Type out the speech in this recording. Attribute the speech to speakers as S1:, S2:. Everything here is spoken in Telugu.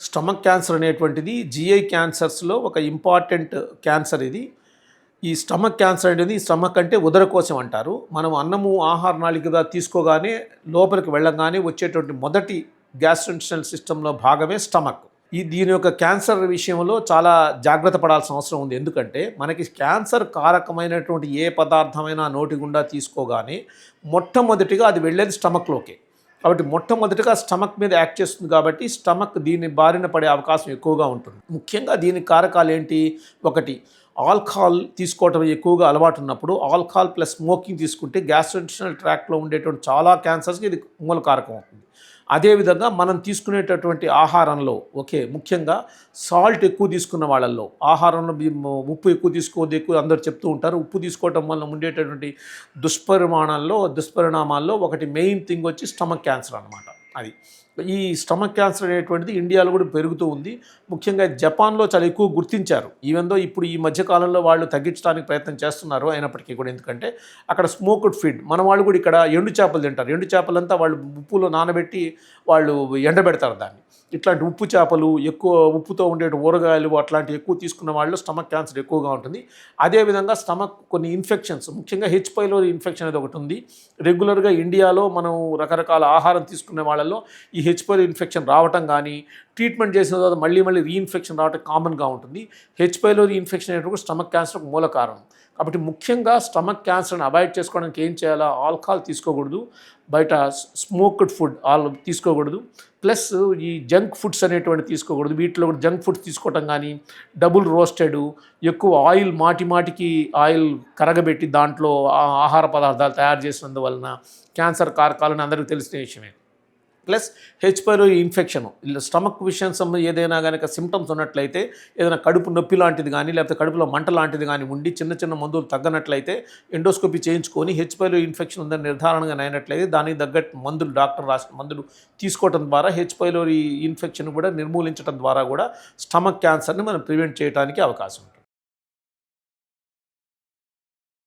S1: స్టమక్ క్యాన్సర్ అనేటువంటిది జిఐ క్యాన్సర్స్లో ఒక ఇంపార్టెంట్ క్యాన్సర్ ఇది. ఈ స్టమక్ క్యాన్సర్ అనేది స్టమక్ అంటే ఉదరకోశం అంటారు. మనం అన్నము ఆహార నాళికగా తీసుకోగానే లోపలికి వెళ్ళగానే వచ్చేటువంటి మొదటి గ్యాస్ట్రింటల్ సిస్టంలో భాగమే స్టమక్. ఈ దీని యొక్క క్యాన్సర్ విషయంలో చాలా జాగ్రత్త పడాల్సిన అవసరం ఉంది. ఎందుకంటే మనకి క్యాన్సర్ కారకమైనటువంటి ఏ పదార్థమైనా నోటి గుండా తీసుకోగానే మొట్టమొదటిగా అది వెళ్ళేది స్టమక్లోకే. కాబట్టి మొట్టమొదటిగా స్టమక్ మీద యాక్ట్ చేస్తుంది కాబట్టి స్టమక్ దీని బారిన పడే అవకాశం ఎక్కువగా ఉంటుంది. ముఖ్యంగా దీని కారకాలు ఏంటి? ఒకటి ఆల్కహాల్ తీసుకోవటం ఎక్కువగా అలవాటు ఉన్నప్పుడు ఆల్కహాల్ ప్లస్ స్మోకింగ్ తీసుకుంటే గ్యాస్ట్రింటల్ ట్రాక్లో ఉండేటువంటి చాలా క్యాన్సర్స్కి ఇది మూల కారకం అవుతుంది. అదేవిధంగా మనం తీసుకునేటటువంటి ఆహారంలో ఓకే ముఖ్యంగా సాల్ట్ ఎక్కువ తీసుకున్న వాళ్ళల్లో ఆహారంలో ఉప్పు ఎక్కువ తీసుకోవద్దు ఎక్కువ అందరు చెప్తూ ఉంటారు ఉప్పు తీసుకోవటం వల్ల ఉండేటటువంటి దుష్పరిమాణాల్లో దుష్పరిణామాల్లో ఒకటి మెయిన్ థింగ్ వచ్చి స్టమక్ క్యాన్సర్ అనమాట అది. ఈ స్టమక్ క్యాన్సర్ అనేటువంటిది ఇండియాలో కూడా పెరుగుతూ ఉంది. ముఖ్యంగా జపాన్లో చాలా ఎక్కువ గుర్తించారు. ఈవెందో ఇప్పుడు ఈ మధ్యకాలంలో వాళ్ళు తగ్గించడానికి ప్రయత్నం చేస్తున్నారు అయినప్పటికీ కూడా. ఎందుకంటే అక్కడ స్మోక్డ్ ఫీడ్ మన వాళ్ళు కూడా ఇక్కడ ఎండు చేపలు తింటారు. ఎండు చేపలంతా వాళ్ళు ఉప్పులో నానబెట్టి వాళ్ళు ఎండబెడతారు దాన్ని. ఇట్లాంటి ఉప్పు చేపలు ఎక్కువ ఉప్పుతో ఉండే ఊరగాయలు అట్లాంటివి ఎక్కువ తీసుకున్న వాళ్ళు స్టమక్ క్యాన్సర్ ఎక్కువగా ఉంటుంది. అదేవిధంగా స్టమక్ కొన్ని ఇన్ఫెక్షన్స్ ముఖ్యంగా హెచ్ పైలో ఇన్ఫెక్షన్ అనేది ఒకటి ఉంది. రెగ్యులర్గా ఇండియాలో మనం రకరకాల ఆహారం తీసుకునే వాళ్ళలో ఈ హెచ్ ఇన్ఫెక్షన్ రావటం కానీ ట్రీట్మెంట్ చేసిన తర్వాత మళ్ళీ మళ్ళీ రీఇన్ఫెక్షన్ రావటం కామన్గా ఉంటుంది. హెచ్పైలో రీఇన్ఫెక్షన్ ఇన్ఫెక్షన్ అనేటువంటి స్టమక్ క్యాన్సర్ ఒక మూల కారణం. కాబట్టి ముఖ్యంగా స్టమక్ క్యాన్సర్ని అవాయిడ్ చేసుకోవడానికి ఏం చేయాలా? ఆల్కహాల్ తీసుకోకూడదు. బయట స్మోక్డ్ ఫుడ్ ఆల్ తీసుకోకూడదు. ప్లస్ ఈ జంక్ ఫుడ్స్ అనేటువంటి తీసుకోకూడదు. వీటిలో కూడా జంక్ ఫుడ్స్ తీసుకోవటం కానీ డబుల్ రోస్టెడ్ ఎక్కువ ఆయిల్ మాటి మాటికి ఆయిల్ కరగబెట్టి దాంట్లో ఆహార పదార్థాలు తయారు చేసినందువలన క్యాన్సర్ కారకాలని అందరికీ తెలిసిన విషయమే. Plus H pylori infection. Stomach విషయం సంబంధించి ఏదైనా కనుక సిమ్టమ్స్ ఉన్నట్లయితే ఏదైనా కడుపు నొప్పి లాంటిది కానీ లేకపోతే కడుపులో మంట లాంటిది కానీ ఉండి చిన్న చిన్న మందులు తగ్గనట్లయితే ఎండోస్కోపీ చేయించుకొని హెచ్ పైలో ఇన్ఫెక్షన్ ఉందని నిర్ధారణగా అయినట్లయితే దానికి తగ్గట్టు మందులు డాక్టర్ రాసిన మందులు తీసుకోవడం ద్వారా హెచ్ పైలోరి ఇన్ఫెక్షన్ కూడా నిర్మూలించడం ద్వారా కూడా స్టమక్ క్యాన్సర్ని మనం ప్రివెంట్ చేయడానికి అవకాశం ఉంటుంది.